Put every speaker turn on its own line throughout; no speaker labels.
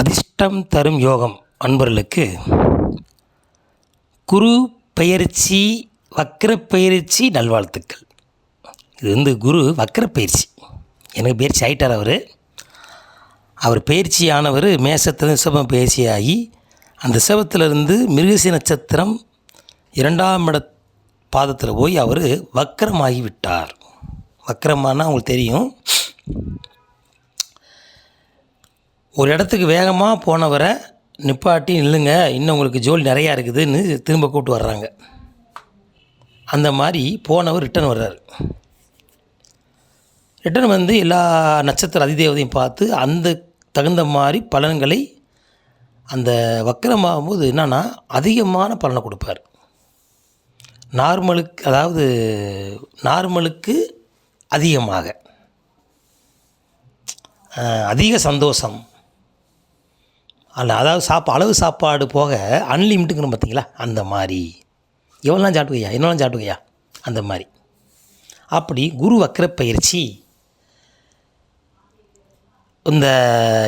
அதிர்ஷ்டம் தரும் யோகம் அன்பர்களுக்கு. குரு பெயர்ச்சி வக்கர பயிற்சி நல்வாழ்த்துக்கள். இது வந்து குரு வக்கர பயிற்சி எனக்கு பயிற்சி ஆகிட்டார் அவர். அவர் பயிற்சி ஆனவர் மேசத்தில் சிவம் பயிற்சியாகி அந்த சிவத்திலிருந்து மிருகசி நட்சத்திரம் இரண்டாம் இட பாதத்தில் போய் அவர் வக்கரமாகி விட்டார். வக்கரமானால் அவங்களுக்கு தெரியும். ஒரு இடத்துக்கு வேகமாக போனவரை நிப்பாட்டி நில்லுங்க. இன்னும் உங்களுக்கு ஜோலி நிறையா இருக்குதுன்னு திரும்ப கூப்பிட்டு வர்றாங்க. அந்த மாதிரி போனவர் ரிட்டர்ன் வர்றாரு. ரிட்டன் வந்து எல்லா நட்சத்திர அதிதேவதையும் பார்த்து அந்த தகுந்த மாதிரி பலன்களை அந்த வக்கரமாகும்போது என்னென்னா அதிகமான பலனை கொடுப்பார். நார்மலுக்கு அதாவது நார்மலுக்கு அதிகமாக. அதிக சந்தோஷம். அல்ல அதாவது சாப்பா அளவு சாப்பாடு போக அன்லிமிட்டுக்குன்னு பார்த்தீங்களா? அந்த மாதிரி. எவ்வளோலாம் சாப்பிட்டுக்கையா? என்னெல்லாம் சாப்பிட்டுக்கையா? அந்த மாதிரி. அப்படி குரு வக்கர பயிற்சி. இந்த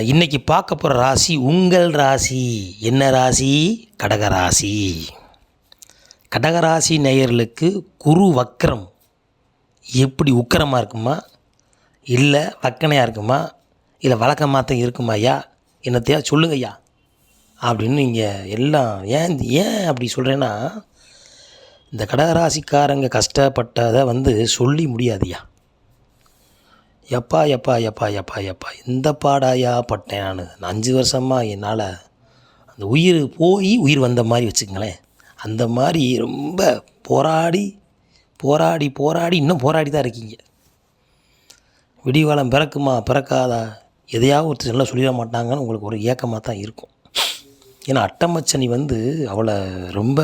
இன்னைக்கு பார்க்க போகிற ராசி உங்கள் ராசி. என்ன ராசி? கடகராசி கடகராசி நேயர்களுக்கு குரு வக்கரம் எப்படி உக்கரமாக இருக்குமா? இல்லை வக்கனையாக இருக்குமா? இல்லை வழக்கமாக தான் இருக்குமா ஐயா? என்னத்தையா சொல்லுங்க ஐயா அப்படின்னு நீங்கள் எல்லாம் ஏன் ஏன் அப்படி சொல்கிறேன்னா இந்த கடகராசிக்காரங்க கஷ்டப்பட்டதை வந்து சொல்லி முடியாதுயா எப்பா எப்பா எப்பா எப்பா எப்பா இந்த பாடாயா பட்டேன் நான். அஞ்சு வருஷமாக என்னால் அந்த உயிர் போய் உயிர் வந்த மாதிரி வச்சுக்கங்களேன். அந்த மாதிரி ரொம்ப போராடி போராடி போராடி இன்னும் போராடி தான் இருக்கீங்க. விடிவாளம் பிறக்குமா பிறக்காதா? எதையாவது ஒருத்தர் நல்லா சொல்லிட மாட்டாங்கன்னு உங்களுக்கு ஒரு ஏக்கமாக தான் இருக்கும். ஏன்னா அட்டமச்சனி வந்து அவளை ரொம்ப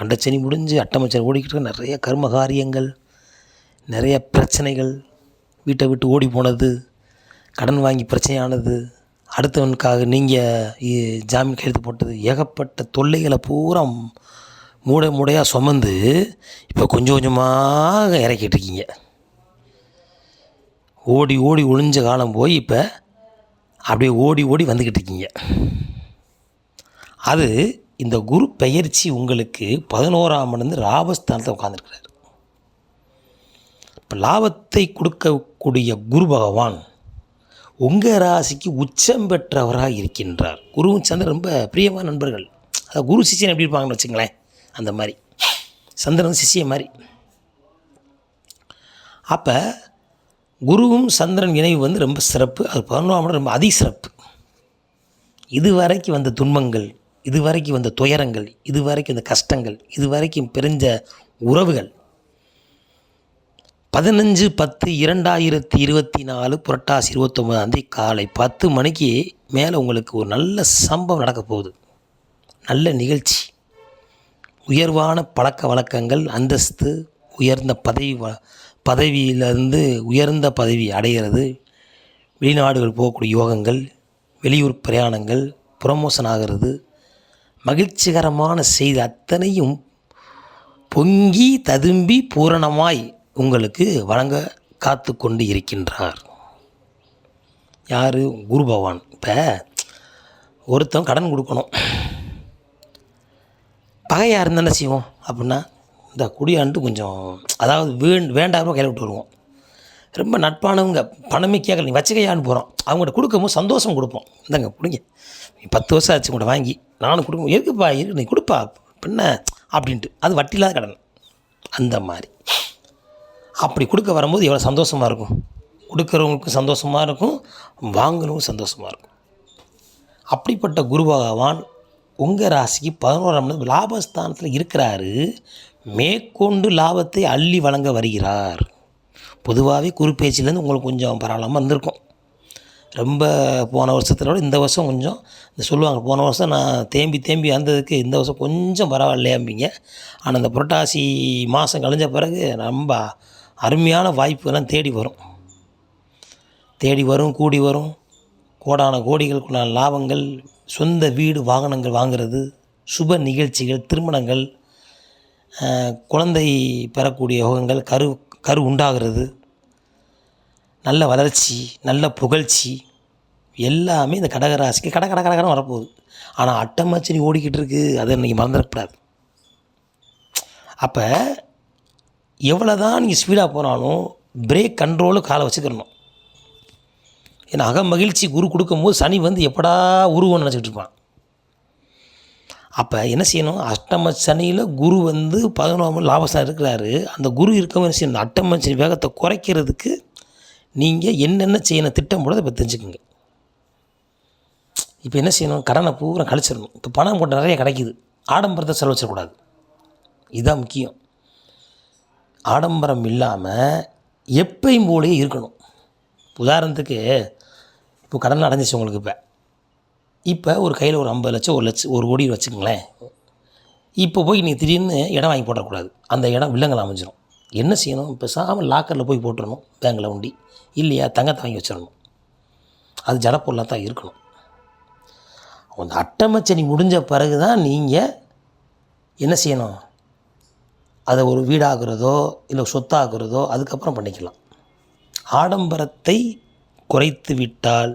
கண்டச்சனி முடிஞ்சு அட்டமச்சனி ஓடிக்கிட்டு இருக்க நிறைய கர்ம காரியங்கள் நிறைய பிரச்சனைகள் வீட்டை விட்டு ஓடி போனது கடன் வாங்கி பிரச்சனையானது அடுத்தவனுக்காக நீங்கள் ஜாமீன் கையெழுத்து போட்டது ஏகப்பட்ட தொல்லைகளை பூரா மூடை மூடையாக சுமந்து இப்போ கொஞ்சம் கொஞ்சமாக இறக்கிட்டு இருக்கீங்க. ஓடி ஓடி ஒளிஞ்ச காலம் போய் இப்போ அப்படியே ஓடி ஓடி வந்துக்கிட்டு இருக்கீங்க. அது இந்த குரு பெயர்ச்சி உங்களுக்கு பதினோராம் மணிந்து லாபஸ்தானத்தில் உட்காந்துருக்கிறார் இப்போ லாபத்தை கொடுக்கக்கூடிய குரு பகவான் உங்கள் ராசிக்கு உச்சம் பெற்றவராக இருக்கின்றார். குருவும் சந்திரன் ரொம்ப பிரியமான நண்பர்கள். அதாவது குரு சிஷியன் எப்படி இருப்பாங்கன்னு வச்சுங்களேன். அந்த மாதிரி. சந்திரன் சிஷிய மாதிரி. அப்போ குருவும் சந்திரன் இணைவு வந்து ரொம்ப சிறப்பு. அது பதினோராம் இடம் ரொம்ப அதி சிறப்பு இதுவரைக்கும் வந்த துன்பங்கள் இதுவரைக்கும் வந்த துயரங்கள் இதுவரைக்கும் வந்த கஷ்டங்கள் இதுவரைக்கும் பிரிஞ்ச உறவுகள். பதினஞ்சு பத்து இரண்டாயிரத்தி இருபத்தி நாலு புரட்டாசி இருபத்தொம்பதாம் தேதி காலை பத்து மணிக்கு மேலே உங்களுக்கு ஒரு நல்ல சம்பவம் நடக்க போகுது. நல்ல நிகழ்ச்சி. உயர்வான பழக்க வழக்கங்கள் அந்தஸ்து உயர்ந்த பதவி வ- பதவியிலிருந்து உயர்ந்த பதவி அடைகிறது. வெளிநாடுகள் போகக்கூடிய யோகங்கள் வெளியூர் பிரயாணங்கள் ப்ரமோஷன் ஆகிறது மகிழ்ச்சிகரமான செய்தி அத்தனையும் பொங்கி ததும்பி பூரணமாய் உங்களுக்கு வழங்க காத்து கொண்டு இருக்கின்றார். யார்? குரு பகவான். இப்போ ஒருத்தன் கடன் கொடுக்கணும். பகையாக இருந்தால் என்ன செய்வோம்? அப்படின்னா இந்த குடியாண்டு கொஞ்சம் அதாவது வேண் வேண்டாம் கையில் விட்டு வருவோம். ரொம்ப நட்பானவங்க பணமே கேட்கல நீ வச்சுக்கையான்னு போகிறோம் அவங்கள்ட்ட கொடுக்கும்போது சந்தோஷம் கொடுப்போம். இந்தாங்க கொடுங்க. நீ பத்து வருஷம் ஆச்சு உங்கள்கிட்ட வாங்கி நானும் கொடுக்கும். இருக்குப்பா இருக்கு நீ கொடுப்பா. பின்ன அப்படின்ட்டு. அது வட்டி இல்லாத கடன். அந்த மாதிரி. அப்படி கொடுக்க வரும்போது எவ்வளோ சந்தோஷமாக இருக்கும். கொடுக்குறவங்களுக்கும் சந்தோஷமாக இருக்கும் வாங்குறவங்களுக்கும் சந்தோஷமாக இருக்கும். அப்படிப்பட்ட குரு பகவான் உங்கள் ராசிக்கு பதினோராம் லாபஸ்தானத்தில் இருக்கிறாரு. மேற்கொண்டு லாபத்தை அள்ளி வழங்க வருகிறார். பொதுவாகவே குறுப்பேச்சிலேருந்து உங்களுக்கு கொஞ்சம் பரவாயில்லாமல் இருந்திருக்கும் ரொம்ப போன வருஷத்தை விட இந்த வருஷம் கொஞ்சம் இந்த சொல்லுவாங்க போன வருஷம் நான் தேம்பி தேம்பி வந்ததுக்கு இந்த வருஷம் கொஞ்சம் பரவாயில்லையாம்பிங்க. ஆனால் இந்த புரட்டாசி மாதம் கழிஞ்ச பிறகு ரொம்ப அருமையான வாய்ப்புகள்லாம் தேடி வரும். தேடி வரும் கூடி வரும். கோடான கோடிகளுக்குண்டான லாபங்கள் சொந்த வீடு வாகனங்கள் வாங்கிறது சுப நிகழ்ச்சிகள் திருமணங்கள் குழந்தை பெறக்கூடிய யோகங்கள் கரு கரு உண்டாகிறது. நல்ல வளர்ச்சி நல்ல புகழ்ச்சி எல்லாமே இந்த கடகராசிக்கு கட கட கடகரம் வரப்போகுது. ஆனால் அட்டமச்சனி ஓடிக்கிட்டு இருக்குது அதை இன்றைக்கி மறந்துடக்கூடாது. அப்போ எவ்வளோ தான் நீங்கள் ஸ்பீடாக போனாலும் பிரேக் கண்ட்ரோலு காலை வச்சுக்கிறணும் ஏன்னா அக மகிழ்ச்சி குரு கொடுக்கும்போது சனி வந்து எப்படா உருவம்னு நினச்சிக்கிட்டு இருப்பான். அப்போ என்ன செய்யணும்? அஷ்டம சனியில் குரு வந்து பதினொன்று லாபஸ்தான் இருக்கிறாரு. அந்த குரு இருக்கவங்க என்ன செய்யணும்? அட்டம சனி வேகத்தை குறைக்கிறதுக்கு நீங்கள் என்னென்ன செய்யணும்? திட்டம் போட இப்போ தெரிஞ்சுக்கோங்க. இப்போ என்ன செய்யணும்? கடனை பூரா கழிச்சிடணும். இப்போ பணம் போட்டு நிறைய கிடைக்குது. ஆடம்பரத்தை செலவச்சிடக்கூடாது இதுதான் முக்கியம். ஆடம்பரம் இல்லாமல் எப்பையும் போலேயே இருக்கணும். உதாரணத்துக்கு இப்போ கடன் அடைஞ்சிச்சு உங்களுக்கு இப்போ. இப்போ ஒரு கையில் ஒரு ஐம்பது லட்சம் ஒரு லட்சம் ஒரு கோடி வச்சுக்கோங்களேன். இப்போ போய் நீ திடீர்னு இடம் வாங்கி போடக்கூடாது அந்த இடம் வில்லங்கள் அமைஞ்சிடும் என்ன செய்யணும்? இப்போ சாமல் லாக்கரில் போய் போட்டுடணும் பேங்கில் உண்டி. இல்லையா? தங்கத்தை வாங்கி வச்சிடணும். அது ஜடப்பொருளாக தான் இருக்கணும். அந்த அட்டமச்சனி முடிஞ்ச பிறகு தான் நீங்கள் என்ன செய்யணும்? அதை ஒரு வீடாகிறதோ இல்லை சொத்தாகிறதோ அதுக்கப்புறம் பண்ணிக்கலாம். ஆடம்பரத்தை குறைத்து விட்டால்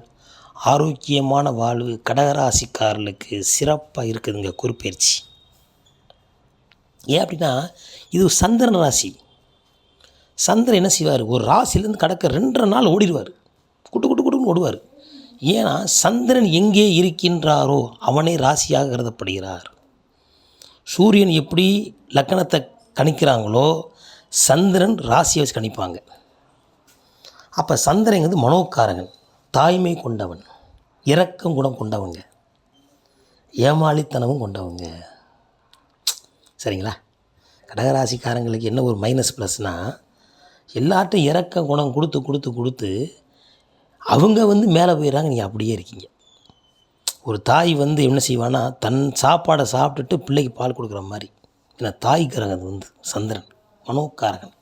ஆரோக்கியமான வாழ்வு கடகராசிக்காரர்களுக்கு சிறப்பாக இருக்குதுங்க குறுப்பெயர்ச்சி. ஏன் அப்படின்னா இது சந்திரன் ராசி. சந்திரன் என்ன செய்வார்? ஒரு ராசிலேருந்து கடக்க ரெண்டரை நாள் ஓடிடுவார். Good good குட்டுன்னு ஓடுவார். ஏன்னா சந்திரன் எங்கே இருக்கின்றாரோ அவனே ராசியாக கருதப்படுகிறார். சூரியன் எப்படி லக்கணத்தை கணிக்கிறாங்களோ சந்திரன் ராசியை வச்சு கணிப்பாங்க. அப்போ சந்திரன் வந்து மனோக்காரகன் தாய்மை கொண்டவன். இறக்கம் குணம் கொண்டவங்க. ஏமாளித்தனமும் கொண்டவங்க. சரிங்களா? கடகராசிக்காரங்களுக்கு என்ன ஒரு மைனஸ் ப்ளஸ்னால் எல்லார்ட்டும் இறக்க குணம் கொடுத்து கொடுத்து கொடுத்து அவங்க வந்து மேலே போயிடுறாங்க நீங்கள் அப்படியே இருக்கீங்க. ஒரு தாய் வந்து என்ன செய்வான்னா தன் சாப்பாடை சாப்பிட்டுட்டு பிள்ளைக்கு பால் கொடுக்குற மாதிரி. ஏன்னா தாய் கிரகம் அது வந்து சந்திரன் மனோக்காரகன்.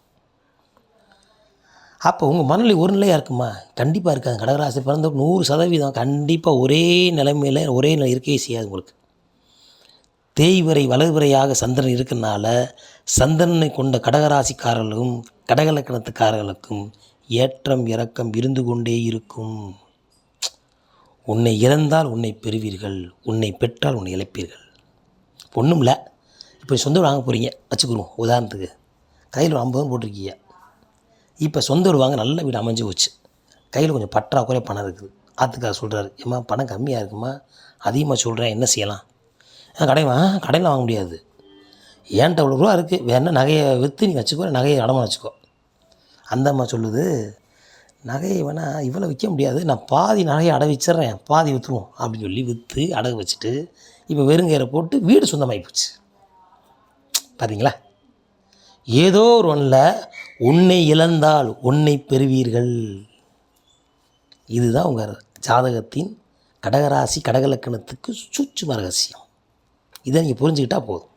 அப்போ உங்கள் மனநிலை ஒரு நிலையாக இருக்குமா? கண்டிப்பாக இருக்காது. கடகராசி பிறந்த நூறு சதவீதம் கண்டிப்பாக ஒரே நிலைமையில் ஒரே நிலை இருக்கவே செய்யாது உங்களுக்கு. தேய்வரை வலதுவரையாக சந்திரன் இருக்கனால சந்திரனை கொண்ட கடகராசிக்காரர்களும் கடகலக்கணத்துக்காரர்களுக்கும் ஏற்றம் இறக்கம் இருந்து கொண்டே இருக்கும். உன்னை இறந்தால் உன்னை பெறுவீர்கள். உன்னை பெற்றால் உன்னை இழப்பீர்கள். ஒன்றும் இல்லை இப்போ சொந்த வாங்க போகிறீங்க வச்சுக்கிறோம் உதாரணத்துக்கு. கையில் ஒரு ஐம்பது போட்டிருக்கீங்க. இப்போ சொந்த வீடு வாங்க நல்ல வீடு அமைஞ்சு போச்சு. கையில் கொஞ்சம் பற்றாக்குறை பணம் இருக்குது. அதுக்காக சொல்கிறாரு ஏம்மா பணம் கம்மியாக இருக்குமா? அதிகமாக சொல்கிறேன் என்ன செய்யலாம்? ஆ கடை வா கடையில் வாங்க முடியாது. ஏன்ட்ட இவ்வளோ ரூபா இருக்குது வேணா நகையை விற்று நீ வச்சுக்கோ நகையை அடமா வச்சுக்கோ. அந்த அம்மா சொல்லுது நகையை வேணால் இவ்வளோ விற்க முடியாது. நான் பாதி நகையை அடகு வச்சிட்றேன் பாதி விற்றுருவோம் அப்படின்னு சொல்லி விற்று அடகு வச்சுட்டு இப்போ வெறுங்கயிறை போட்டு வீடு சொந்தமாகி போச்சு. பார்த்தீங்களா ஏதோ ஒரு ஒன்றில் உன்னை இழந்தால் உன்னை பெறுவீர்கள். இதுதான் உங்கள் ஜாதகத்தின் கடகராசி கடகலக்கணத்துக்கு சூட்சும ரகசியம். இதை நீங்கள் புரிஞ்சுக்கிட்டால் போதும்.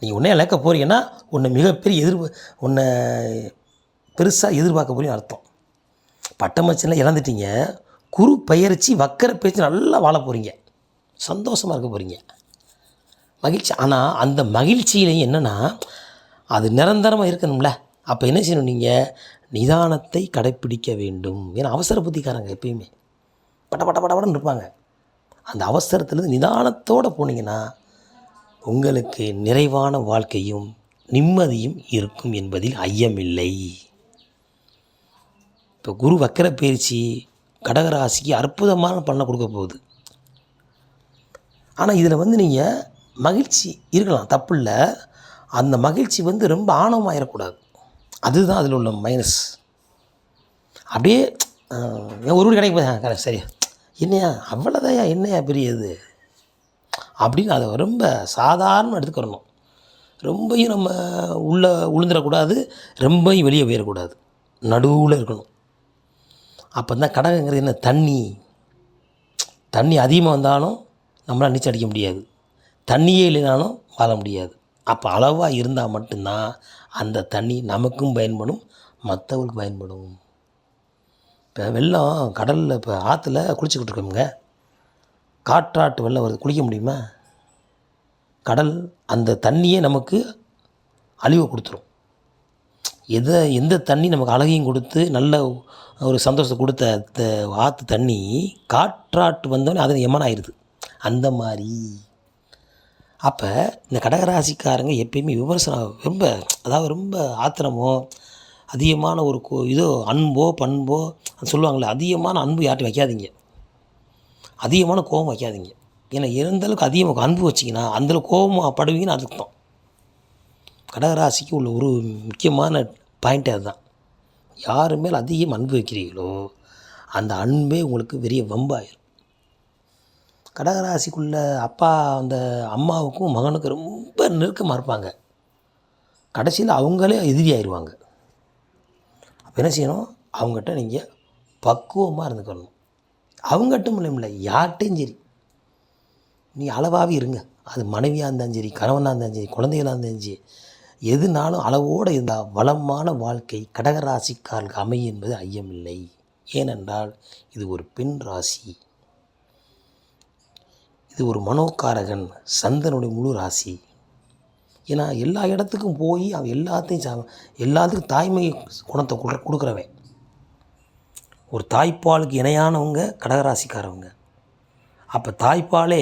நீங்கள் உன்னை இழக்க போகிறீங்கன்னா உன்னை மிகப்பெரிய எதிர் உன்னை பெருசாக எதிர்பார்க்க போறீங்க அர்த்தம். பட்டமச்சனில் இழந்துட்டீங்க. குரு பயிற்சி வக்கர பேச்சு நல்லா வாழ போகிறீங்க சந்தோஷமாக இருக்க போகிறீங்க மகிழ்ச்சி. ஆனால் அந்த மகிழ்ச்சியிலையும் என்னென்னா அது நிரந்தரமாக இருக்கணும்ல. அப்போ என்ன செய்யணும் நீங்கள் நிதானத்தை கடைப்பிடிக்க வேண்டும். ஏன்னா அவசர புத்திக்காரங்க எப்பயுமே. பட்ட பட்ட படபடன்னு இருப்பாங்க. அந்த அவசரத்துலேருந்து நிதானத்தோடு போனீங்கன்னா உங்களுக்கு நிறைவான வாழ்க்கையும் நிம்மதியும் இருக்கும் என்பதில் ஐயமில்லை. இப்போ குரு வக்கர பயிற்சி கடகராசிக்கு அற்புதமான பண்ண கொடுக்க போகுது. ஆனால் இதில் வந்து நீங்கள் மகிழ்ச்சி இருக்கலாம். தப்பு இல்லை அந்த மகிழ்ச்சி வந்து ரொம்ப ஆணவமாயிடக்கூடாது அதுதான் அதில் உள்ள மைனஸ் அப்படியே ஏன் என் ஒரு கடைக்கு போய் கரெக்ட் சரி என்னையா அவ்வளோதையா என்னையா பெரியது அப்படின்னு அதை ரொம்ப சாதாரண எடுத்துக்கிறணும். ரொம்பையும் நம்ம உள்ளே உளுந்துடக்கூடாது ரொம்பையும் வெளியே போயிடக்கூடாது. நடுவில் இருக்கணும். அப்போ தான் கடகங்கிறது என்ன? தண்ணி. தண்ணி அதிகமாக வந்தாலும் நம்மளால் நீச்சல் அடிக்க முடியாது. தண்ணியே இல்லைனாலும் வாழ முடியாது. அப்போ அளவாக இருந்தால் மட்டும்தான் அந்த தண்ணி நமக்கும் பயன்படும் மற்றவங்களுக்கு பயன்படும். இப்போ வெள்ளம் கடலில் இப்போ ஆற்றுல குளிச்சுக்கிட்டு இருக்கோமுங்க. காற்றாட்டு வெள்ளம் வருது. குளிக்க முடியுமா? கடல் அந்த தண்ணியே நமக்கு அழிவை கொடுத்துரும். எதை எந்த தண்ணி நமக்கு அழகையும் கொடுத்து நல்ல ஒரு சந்தோஷத்தை கொடுத்த த ஆற்று தண்ணி காற்றாட்டு வந்தோடனே அது எமன் ஆயிடுது அந்த மாதிரி. அப்போ இந்த கடகராசிக்காரங்க எப்பயுமே விமர்சனம் ரொம்ப அதாவது ரொம்ப ஆத்திரமோ அதிகமான ஒரு கோ இதோ அன்போ பண்போ சொல்லுவாங்களே அதிகமான அன்பு யார்ட்டும் வைக்காதீங்க. அதிகமான கோபம் வைக்காதீங்க. ஏன்னா எந்த அளவுக்கு அதிகமாக அன்பு வச்சிங்கன்னா அந்தளவுக்கு கோபம் படுவீங்கன்னு அர்த்தம். கடகராசிக்கு உள்ள ஒரு முக்கியமான பாயிண்ட் அதுதான். யார் மேல் அதிகம் அன்பு வைக்கிறீங்களோ அந்த அன்பே உங்களுக்கு பெரிய வம்பாயிரும். கடகராசிக்குள்ள அப்பா அந்த அம்மாவுக்கும் மகனுக்கும் ரொம்ப நெருக்கமாக இருப்பாங்க. கடைசியில் அவங்களே எதிரி ஆயிடுவாங்க அப்போ என்ன செய்யணும்? அவங்ககிட்ட நீங்கள் பக்குவமாக இருந்துக்கணும். அவங்ககிட்டும் இல்லை யார்கிட்டையும் சரி. நீ அளவாகவே இருங்க. அது மனைவியாக இருந்தாலும் சரி கணவனாக இருந்தாலும் சரி குழந்தைகளாக இருந்தாலும் சரி எதுனாலும் அளவோடு இருந்தால் வளமான வாழ்க்கை கடகராசிக்காரர்களுக்கு அமையும் என்பது ஐயமில்லை. ஏனென்றால் இது ஒரு பெண் ராசி. இது ஒரு மனோகாரகன் சந்தனுடைய முழு ராசி. ஏன்னா எல்லா இடத்துக்கும் போய் அவன் எல்லாத்தையும் சா எல்லாத்துக்கும் தாய்மை குணத்தை கொடு கொடுக்குறவன். ஒரு தாய்ப்பாலுக்கு இணையானவங்க கடகராசிக்காரவங்க. அப்போ தாய்ப்பாலே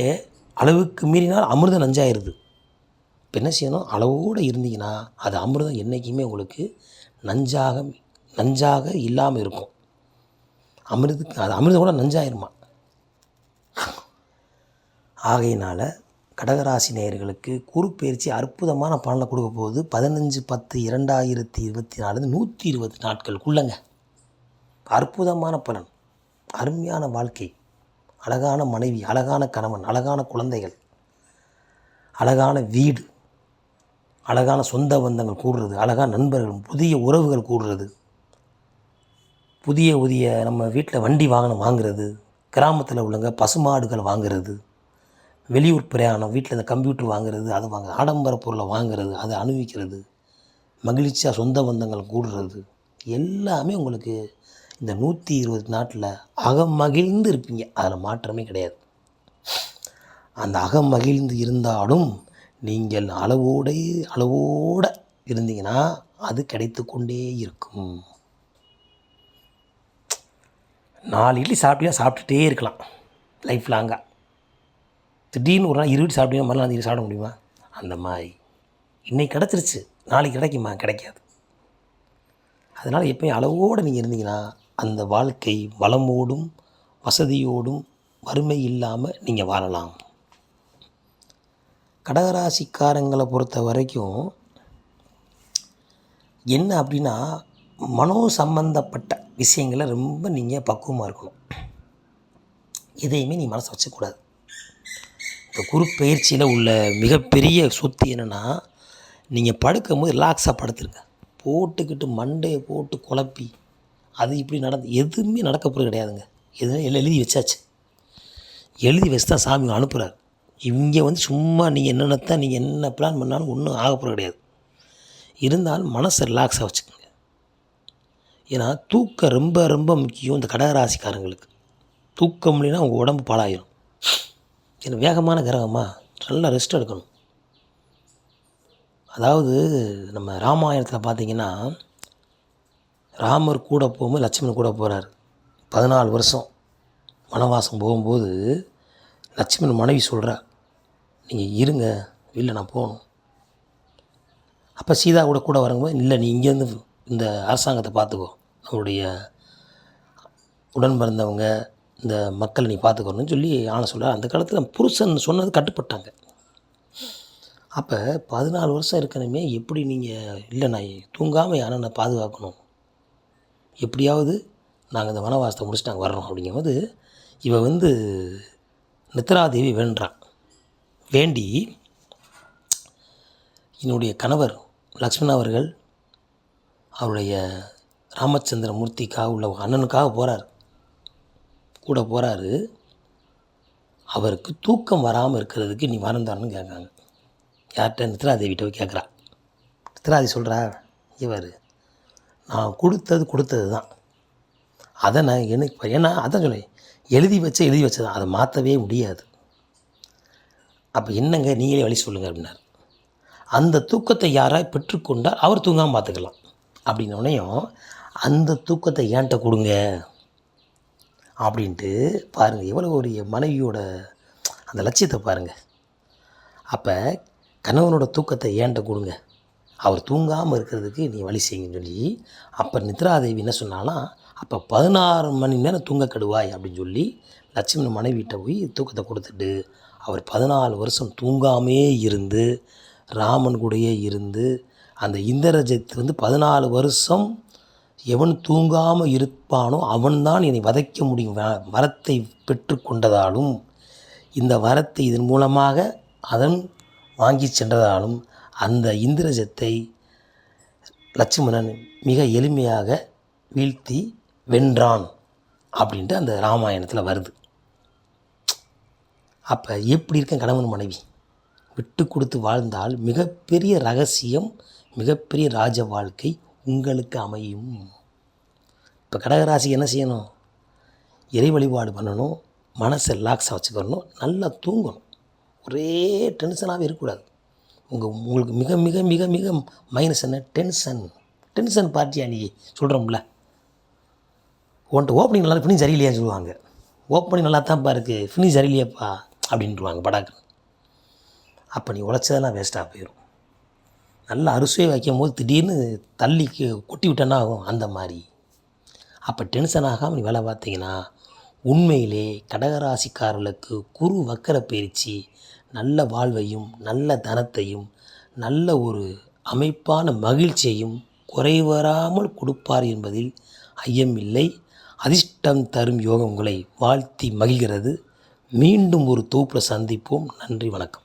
அளவுக்கு மீறினால் அமிர்தம் நஞ்சாயிருது. இப்போ என்ன செய்யணும்? அளவோடு இருந்தீங்கன்னா அது அமிர்தம் என்றைக்குமே உங்களுக்கு நஞ்சாக நஞ்சாக இல்லாமல் இருக்கும். அமிர்தத்துக்கு அது அமிர்தம் கூட நஞ்சாயிருமா? ஆகையினால் கடகராசி நேயர்களுக்கு குரு பயிற்சி அற்புதமான பலனை கொடுக்க போகுது. பதினஞ்சு பத்து இரண்டாயிரத்தி இருபத்தி நாலு நூற்றி இருபது நாட்களுக்குள்ளங்க. அற்புதமான பலன். அருமையான வாழ்க்கை. அழகான மனைவி அழகான கணவன் அழகான குழந்தைகள் அழகான வீடு அழகான சொந்த பந்தங்கள் கூடுறது அழகான நண்பர்கள் புதிய உறவுகள் கூடுறது புதிய புதிய நம்ம வீட்டில் வண்டி வாகனம் வாங்குறது கிராமத்தில் உள்ளவங்க பசுமாடுகள் வாங்குறது வெளியூர் பிரயாணம் வீட்டில் இந்த கம்ப்யூட்டர் வாங்குறது அது வாங்க ஆடம்பர பொருளை வாங்குறது அதை அனுபவிக்கிறது மகிழ்ச்சியாக சொந்த பந்தங்கள் கூடுறது எல்லாமே உங்களுக்கு இந்த நூற்றி இருபது நாட்டில் அகம் மகிழ்ந்து இருப்பீங்க. அதில் மாற்றமே கிடையாது. அந்த அகம் மகிழ்ந்து இருந்தாலும் நீங்கள் அளவோடு அளவோடு இருந்தீங்கன்னா அது கிடைத்து கொண்டே இருக்கும். நாலு இட்லி சாப்பிட்டியா? சாப்பிட்டுட்டே இருக்கலாம். லைஃப் லாங்காக திடீர்னு ஒரு நாள் இருவிட்டு சாப்பிட்டீங்க மறுநாள் அந்த சாப்பிட முடியுமா? அந்த மாதிரி. இன்றைக்கி கிடச்சிருச்சு. நாளைக்கு கிடைக்குமா? கிடைக்காது. அதனால் எப்பயும் அளவோடு நீங்கள் இருந்தீங்கன்னா அந்த வாழ்க்கை வளமோடும் வசதியோடும் வறுமை இல்லாமல் நீங்கள் வாழலாம். கடகராசிக்காரங்களை பொறுத்த வரைக்கும் என்ன அப்படின்னா மனோ சம்பந்தப்பட்ட விஷயங்களை ரொம்ப நீங்கள் பக்குவமாக இருக்கணும். எதையுமே நீ மனசை வச்சக்கூடாது இந்த குருப்பெயர்ச்சியில் பயிற்சியில் உள்ள மிகப்பெரிய சொத்து என்னென்னா நீங்கள் படுக்கும்போது ரிலாக்ஸாக படுத்துருங்க. போட்டுக்கிட்டு மண்டையை போட்டு குழப்பி அது இப்படி நடந்து எதுவுமே நடக்க போகிறது கிடையாதுங்க. எதுவுமே எல்லாம் எழுதி வச்சாச்சு. எழுதி வச்சு தான் சாமி அனுப்புகிறார் இங்கே வந்து சும்மா நீங்கள் என்னென்னத்தான் நீங்கள் என்ன பிளான் பண்ணாலும் ஒன்றும் ஆக போகிறது கிடையாது. இருந்தாலும் மனசை ரிலாக்ஸாக வச்சுக்கோங்க. ஏன்னா தூக்கம் ரொம்ப ரொம்ப முக்கியம் இந்த கடகராசிக்காரங்களுக்கு. தூக்கம் இல்லைன்னா உங்கள் உடம்பு பாழாயிரும். எனக்கு வேகமான கிரகமா நல்லா ரெஸ்ட் எடுக்கணும். அதாவது நம்ம ராமாயணத்தில் பார்த்தீங்கன்னா ராமர் கூட போகும்போது லட்சுமணன் கூட போகிறார் பதினாலு வருஷம் வனவாசம் போகும்போது லட்சுமணன் மனைவி சொல்கிறார் நீங்கள் இருங்க இல்லை நான் போகணும். அப்போ சீதா கூட கூட வரும்போது இல்லை நீ இங்கேருந்து இந்த அரசாங்கத்தை பார்த்துக்கோ. நம்மளுடைய உடன் பிறந்தவங்க இந்த மக்களை நீ பார்த்துக்கணும்னு சொல்லி ஆணை சொல்ல அந்த காலத்தில் புருஷன் சொன்னது கட்டுப்பட்டாங்க. அப்போ பதினாலு வருஷம் இருக்கணுமே எப்படி நீங்கள் இல்லை நான் தூங்காமல் யாரை நான் பாதுகாக்கணும்? எப்படியாவது நாங்கள் இந்த வனவாசத்தை முடிச்சுட்டு நாங்கள் வர்றோம் அப்படிங்கும்போது இவ வந்து நித்ராதேவி வேண்டான் வேண்டி என்னுடைய கணவர் லக்ஷ்மண் அவர்கள் அவருடைய ராமச்சந்திர மூர்த்திக்காக உள்ள அண்ணனுக்காக போகிறார் கூட போகிறாரு அவருக்கு தூக்கம் வராமல் இருக்கிறதுக்கு நீ வரம் தரணும்னு கேட்காங்க யார்கிட்ட? நித்ராதேவிட்ட போய் கேட்குறா. நித்ராதி சொல்கிறா இவர் நான் கொடுத்தது கொடுத்தது தான். அதை நான் எனக்கு ஏன்னா அதான் சொல்லேன் எழுதி வச்ச எழுதி வச்சதான் அதை மாற்றவே முடியாது. அப்போ என்னங்க நீங்களே வழி சொல்லுங்கள் அப்படின்னார். அந்த தூக்கத்தை யாராக பெற்றுக்கொண்டால் அவர் தூங்காமல் பார்த்துக்கலாம். அப்படின்னோடனையும் அந்த தூக்கத்தை ஏன்ட்ட கொடுங்க? அப்படின்ட்டு பாருங்கள் எவ்வளோ ஒரு மனைவியோட அந்த லட்சியத்தை பாருங்கள் அப்போ கணவனோட தூக்கத்தை ஏன்ட்ட கொடுங்க? அவர் தூங்காமல் இருக்கிறதுக்கு நீ வழி செய்யுங்கன்னு சொல்லி அப்போ நித்ராதேவி என்ன சொன்னாலாம் அப்போ பதினாறு மணி நேரம் தூங்க கெடுவாய் அப்படின்னு சொல்லி லட்சுமண மனைவிட்ட போய் தூக்கத்தை கொடுத்துட்டு அவர் பதினாலு வருஷம் தூங்காமே இருந்து ராமன் கூடயே இருந்து அந்த இந்திரஜித் வந்து பதினாலு வருஷம் எவன் தூங்காமல் இருப்பானோ அவன்தான் என்னை வதைக்க முடியும். வ- வரத்தை பெற்றுக்கொண்டதாலும் இந்த வரத்தை இதன் மூலமாக அதன் வாங்கி சென்றதாலும் அந்த இந்திரஜத்தை லட்சுமணன் மிக எளிமையாக வீழ்த்தி வென்றான் அப்படின்ட்டு அந்த ராமாயணத்தில் வருது. அப்போ எப்படி இருக்க கணவன் மனைவி? விட்டு கொடுத்து வாழ்ந்தால் மிகப்பெரிய ரகசியம் மிகப்பெரிய ராஜ வாழ்க்கை உங்களுக்கு அமையும். இப்போ கடகராசி என்ன செய்யணும்? இறை வழிபாடு பண்ணணும் மனசை ரிலாக்ஸாக வச்சுக்கணும் நல்லா தூங்கணும். ஒரே டென்ஷனாகவே இருக்கக்கூடாது. உங்கள் உங்களுக்கு மிக மிக மிக மிக மைனஸ் என்ன? டென்ஷன் டென்ஷன் பார்ட்டியா நீ? சொல்கிறோம்ல உன்ட்டு ஓப்பனிங் நல்லா ஃபினிஷ் சரியில்லையான்னு சொல்லுவாங்க. ஓப்பனிங் நல்லா தான்ப்பா இருக்குது ஃபினிஷ் சரியில்லையாப்பா அப்படின்ட்டுருவாங்க படாக்கு அப்போ நீ உழைச்சதெல்லாம் வேஸ்ட்டாக போயிடும் நல்லா அரிசியை வைக்கும் போது திடீர்னு தள்ளி கொட்டி விட்டேன்னா ஆகும் அந்த மாதிரி. அப்போ டென்ஷன் ஆகாமல் நீ வேலை பார்த்தீங்கன்னா உண்மையிலே கடகராசிக்காரர்களுக்கு குரு வக்கர பயிற்சி நல்ல வாழ்வையும் நல்ல தனத்தையும் நல்ல ஒரு அமைப்பான மகிழ்ச்சியையும் குறைவராமல் கொடுப்பார் என்பதில் ஐயமில்லை அதிர்ஷ்டம் தரும் யோகம் உங்களை வாழ்த்தி மகிழ்கிறது. மீண்டும் ஒரு தொகுப்பில் சந்திப்போம். நன்றி வணக்கம்.